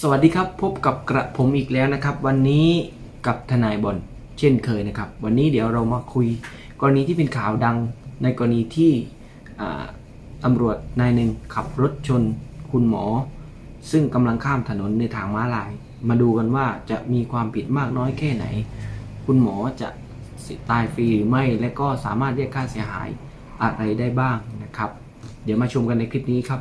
สวัสดีครับพบกับกระผมอีกแล้วนะครับ วันนี้กับทนายบอลเช่นเคยนะครับ วันนี้เดี๋ยวเรามาคุยกรณีที่เป็นข่าวดังในกรณีที่ตำรวจนายหนึ่งขับรถชนคุณหมอ ซึ่งกำลังข้ามถนนในทางม้าลาย มาดูกันว่าจะมีความผิดมากน้อยแค่ไหน คุณหมอจะตายฟรีหรือไม่ และก็สามารถเรียกค่าเสียหายอะไรได้บ้างนะครับ เดี๋ยวมาชมกันในคลิปนี้ครับ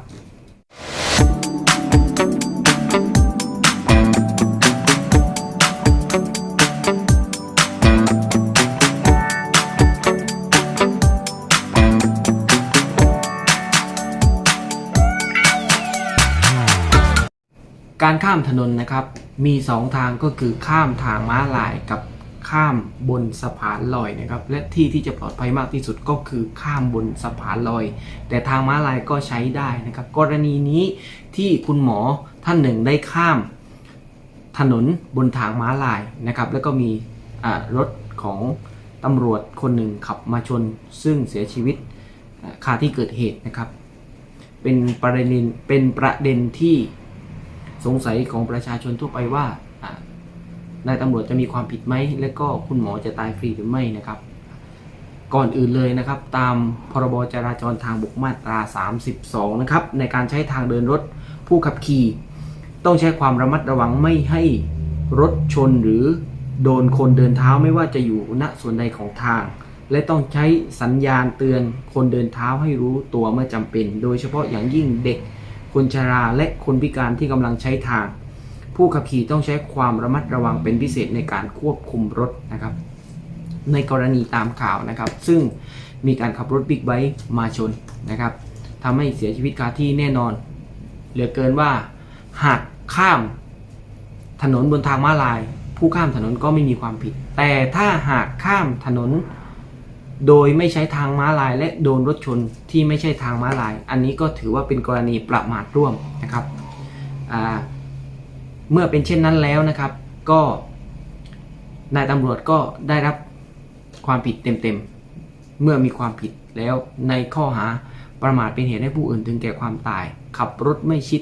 การข้ามถนนนะครับมี 2 ทางก็คือข้ามทางม้าลายกับข้ามบนสะพานลอยนะครับและที่ที่จะปลอดภัยมากที่สุดก็คือข้ามบนสะพานลอย แต่ทางม้าลายก็ใช้ได้นะครับ กรณีนี้ที่คุณหมอท่านหนึ่งได้ข้ามถนนบนทางม้าลายนะครับ แล้วก็มีรถของตำรวจคนหนึ่งขับมาชน ซึ่งเสียชีวิตคาที่เกิดเหตุนะครับ เป็นประเด็นเป็นประเด็นที่ สงสัยของประชาชนทั่วไปว่านายตำรวจจะมีความผิดไหม และก็คุณหมอจะตายฟรีหรือไม่นะครับ ก่อนอื่นเลยนะครับ ตามพรบจราจรทางบกมาตรา 32 นะครับ ในการใช้ทางเดินรถผู้ขับขี่ ต้องใช้ความระมัดระวังไม่ให้รถชนหรือโดนคนเดินเท้าไม่ว่าจะอยู่ณส่วนใดของทาง และต้องใช้สัญญาณเตือนคนเดินเท้าให้รู้ตัวเมื่อจำเป็น โดยเฉพาะอย่างยิ่งเด็ก คนชราและคนพิการที่กำลังใช้ทาง ผู้ขับขี่ต้องใช้ความระมัดระวังเป็นพิเศษในการควบคุมรถนะครับ ในกรณีตามข่าวนะครับ ซึ่งมีการขับรถบิ๊กไบค์มาชนนะครับทำให้เสียชีวิตคาที่แน่นอน เหลือเกินว่า หากข้ามถนนบนทางม้าลาย ผู้ข้ามถนนก็ไม่มีความผิด แต่ถ้าหากข้ามถนน โดยไม่ใช้ทางม้าลาย และโดนรถชนที่ไม่ใช่ทางม้าลาย อันนี้ก็ถือว่าเป็นกรณีประมาทร่วมนะครับ เมื่อเป็นเช่นนั้นแล้วนะครับ ก็นายตำรวจก็ได้รับความผิดเต็มๆ เมื่อมีความผิดแล้วในข้อหาประมาทเป็นเหตุให้ผู้อื่นถึงแก่ความตาย ขับรถไม่ชิด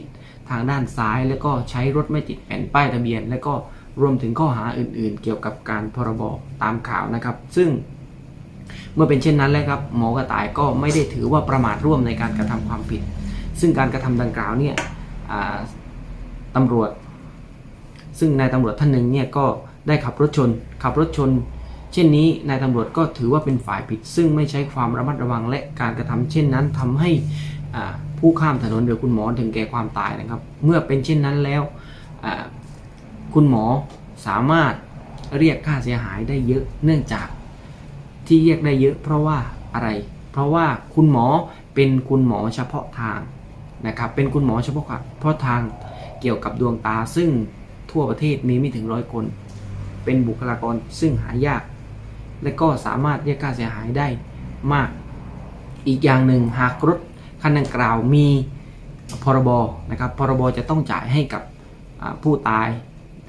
ทางด้านซ้าย แล้วก็ใช้รถไม่ติดแผ่นป้ายทะเบียน แล้วก็รวมถึงข้อหาอื่น ๆ เกี่ยวกับการพรบตามข่าวนะครับ ซึ่ง เมื่อเป็นเช่นนั้นแล้วครับหมอกระต่ายก็ไม่ได้ถือว่าประมาทร่วมในการกระทำความผิด ซึ่งการกระทำดังกล่าวเนี่ยตำรวจ ซึ่งนายตำรวจท่านหนึ่งเนี่ยก็ได้ขับรถชน ขับรถชน เช่นนี้นายตำรวจก็ถือว่าเป็นฝ่ายผิด ซึ่งไม่ใช้ความระมัดระวังและการกระทำเช่นนั้นทำให้ผู้ข้ามถนนหรือคุณหมอถึงแก่ความตายนะครับ เมื่อเป็นเช่นนั้นแล้วคุณหมอสามารถเรียกค่าเสียหายได้เยอะเนื่องจาก ที่เรียกได้เยอะเพราะว่าอะไร เพราะว่าคุณหมอเป็นคุณหมอเฉพาะทางนะครับ เป็นคุณหมอเฉพาะเพราะทางเกี่ยวกับดวงตาซึ่งทั่วประเทศมีไม่ถึงร้อยคน เป็นบุคลากรซึ่งหายาก และก็สามารถเรียกค่าเสียหายได้มาก อีกอย่างหนึ่งหากรถคันดังกล่าวมีพรบนะครับ พรบจะต้องจ่ายให้กับผู้ตาย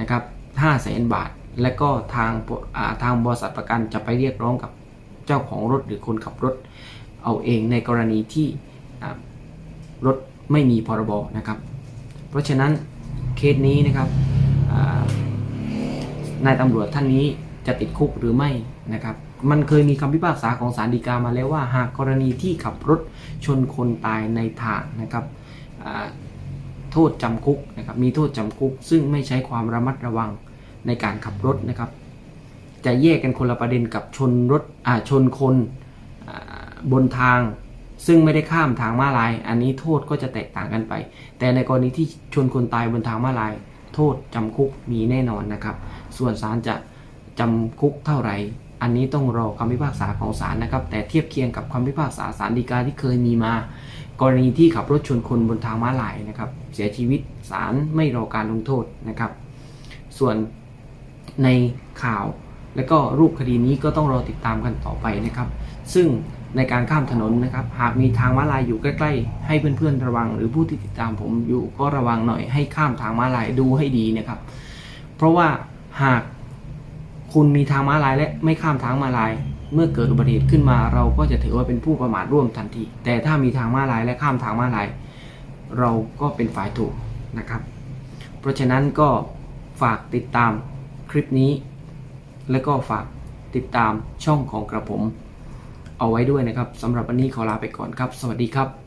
นะครับ5 0 0แสนบาท และก็ทางอ่าทางบริษัทประกันจะไปเรียกร้องกับ เจ้าของรถหรือคนขับรถเอาเองในกรณีที่รถไม่มีพรบนะครับ เพราะฉะนั้นเคสนี้นะครับนายตำรวจท่านนี้จะติดคุกหรือไม่นะครับ มันเคยมีคำพิพากษาของศาลฎีกามาแล้วว่า หากกรณีที่ขับรถชนคนตายในทางนะครับโทษจำคุกนะครับมีโทษจำคุก ซึ่งไม่ใช้ความระมัดระวังในการขับรถนะครับ จะแยกกันคนละประเด็นกับชนรถอ่าชนคนบนทาง ซึ่งไม่ได้ข้ามทางม้าลาย อันนี้โทษก็จะแตกต่างกันไป แต่ในกรณีที่ชนคนตายบนทางม้าลาย โทษจำคุกมีแน่นอนนะครับ ส่วนศาลจะจำคุกเท่าไหร่อันนี้ต้องรอคำพิพากษาของศาลนะครับ แต่เทียบเคียงกับคำพิพากษาศาลฎีกาที่เคยมีมา กรณีที่ขับรถชนคนบนทางม้าลายนะครับ เสียชีวิตศาลไม่รอการลงโทษนะครับ ส่วนในข่าว และก็รูปคดีนี้ก็ต้องรอติดตามกันต่อไปนะครับ ซึ่งในการข้ามถนนนะครับ หากมีทางม้าลายอยู่ใกล้ ๆ ให้เพื่อนๆระวัง หรือผู้ที่ติดตามผมอยู่ก็ระวังหน่อยให้ข้ามทางม้าลายดูให้ดีนะครับ เพราะว่าหากคุณมีทางม้าลายและไม่ข้ามทางม้าลาย เมื่อเกิดอุบัติเหตุขึ้นมา เราก็จะถือว่าเป็นผู้ประมาทร่วมทันที แต่ถ้ามีทางม้าลายและข้ามทางม้าลาย เราก็เป็นฝ่ายถูกนะครับ เพราะฉะนั้นก็ฝากติดตามคลิปนี้ และก็ฝากติดตามช่องของกระผม เอาไว้ด้วยนะครับสำหรับวันนี้ขอลาไปก่อนครับ สวัสดีครับ